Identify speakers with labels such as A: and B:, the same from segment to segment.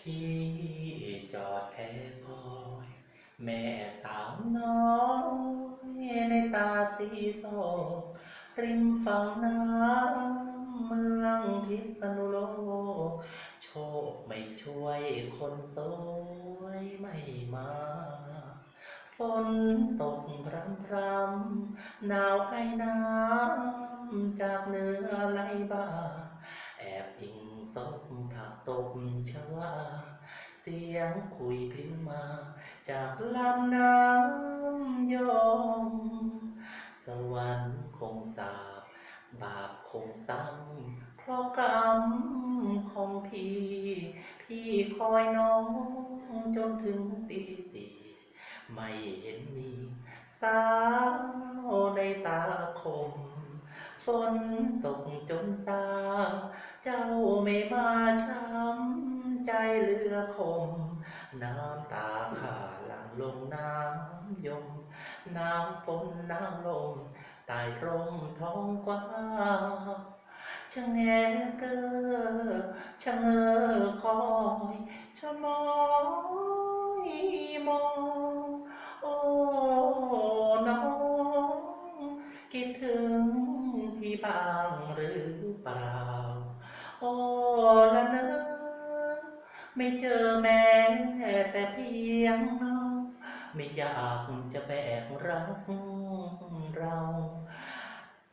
A: พี่จอดแพ้คอยแม่สาวน้อยในตาสีโศกริมฝั่งน้ำเมืองพิษณุโลกโชคไม่ช่วยคนสวยไม่มาฝนตกพรำพรำหนาวไอน้ำจากเหนือไหลบ่า แอบอิง ศพผักตบชวา เสียงคุยพิวมา จากลำน้ำยม สวรรค์คงสาบบาปคงซ้ำเพราะกรรมของพี่ พี่คอยน้องจนถึงตีสี่ไม่เห็นมีสาวในตาคม ฝนตกจนซา เจ้าไม่มาช้ำใจเลือคม น้ำตาขาหลังลงน้ำยม น้ำฝนน้ำลมใต้ร่มท้องกว้างชะแงเกอชะเง้อคอยชะมอย บ้างหรือเปล่า โอ้ละนอไม่เจอแม้แต่เพียงเงาไม่อยากจะแบกรักเรา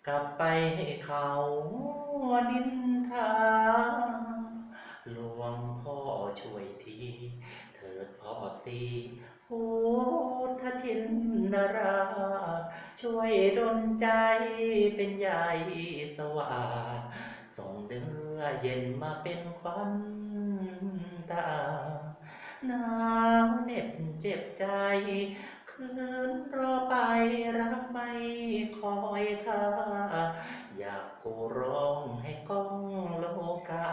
A: กลับไปให้เขานินทาหลวงพ่อช่วยที เถิดพ่อสีพุทธชิน นรา ช่วยดลใจเป็นใหญ่สว่างส่งเดือเย็นมาเป็นควันตาหนาวเหน็บเจ็บใจ คืนรอไปรักไม่คอยท่าอยากกูร้องให้ก้องโลกา